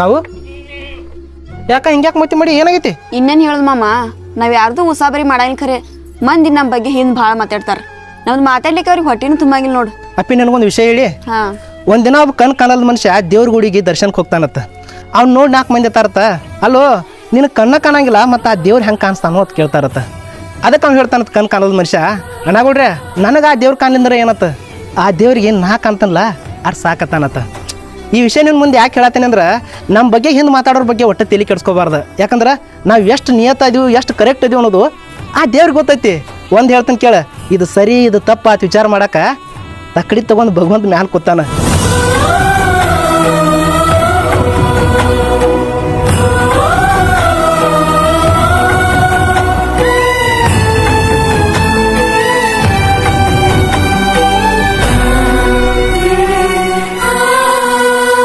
ಕಾವು? ಯಾಕ ಹಿಂಗ್ಯಾಕೆ ಮತ್ತೆ ಮಾಡಿ? ಏನಾಗೈತಿ? ಇನ್ನೇನ್ ಹೇಳುದು ಮಾಮ? ನಾವ್ ಯಾರ್ದು ಉಸಾಬರಿ ಮಾಡಂಗಿಲ್ಲ ಖರೆ. ಮಂದಿ ನಮ್ಮ ಬಗ್ಗೆ ಹಿಂದ್ ಭಾಳ ಮಾತಾಡ್ತಾರ. ನಮ್ದು ಮಾತಾಡ್ಲಿಕ್ಕೆ ಅವ್ರಿಗೆ ಹೊಟ್ಟಿನೂ ತುಂಬಾಗಿಲ್ಲ ನೋಡು. ಅಪ್ಪಿ ನನಗೊಂದು ವಿಷಯ ಹೇಳಿ. ಹಾ. ಒಂದಿನ ಒಬ್ಬ ಕಣ್ ಕಾಣಲ್ ಮನುಷ್ಯ ದೇವ್ರ ಗುಡಿಗೆ ದರ್ಶನಕ್ಕೆ ಹೋಗ್ತಾನತ್ತ ಅವ್ನು ನೋಡಿ ನಾಲ್ಕು ಮಂದಿ ತಾರತ್ತ ಅಲ್ಲೋ ನಿನ್ನ ಕಣ್ಣ ಕಾಣಂಗಿಲ್ಲ ಮತ್ತು ಆ ದೇವ್ರು ಹೆಂಗೆ ಕಾಣಿಸ್ತಾನೋ ಅಂತ ಕೇಳ್ತಾರತ್ತ ಅದಕ್ಕೆ ಅವ್ನು ಹೇಳ್ತಾನತ್ ಕಣ್ ಕಾಣಲ್ ಮನುಷ್ಯ ಅಣ್ಣಗೌಡ್ರೆ ನನಗೆ ಆ ದೇವ್ರ ಕಾಣಲಿಂದ್ರೆ ಏನತ್ತ ಆ ದೇವ್ರಿಗೆ ನಾ ಕಾಣ್ತಾನಲ್ಲ ಅರ್ ಸಾಕತ್ತಾನತ್ತ ಈ ವಿಷಯ ನಿನ್ನ ಮುಂದೆ ಯಾಕೆ ಹೇಳತ್ತೇನೆ ಅಂದ್ರೆ ನಮ್ಮ ಬಗ್ಗೆ ಹಿಂದೆ ಮಾತಾಡೋರ ಬಗ್ಗೆ ಒಟ್ಟು ತಲೆ ಕೆಡ್ಸ್ಕೋಬಾರ್ದು. ಯಾಕಂದ್ರೆ ನಾವು ಎಷ್ಟು ನಿಯತ ಇದೀವಿ, ಎಷ್ಟು ಕರೆಕ್ಟ್ ಇದೀವಿ ಅನ್ನೋದು ಆ ದೇವ್ರಿಗೆ ಗೊತ್ತೈತಿ. ಒಂದು ಹೇಳ್ತೀನಿ ಕೇಳ, ಇದು ಸರಿ, ಇದು ತಪ್ಪ ಆತ ವಿಚಾರ ಮಾಡಕ್ಕೆ ತಕ್ಕಡಿ ತಗೊಂಡು ಭಗವಂತ ಮ್ಯಾಲ ಕೂತಾನ.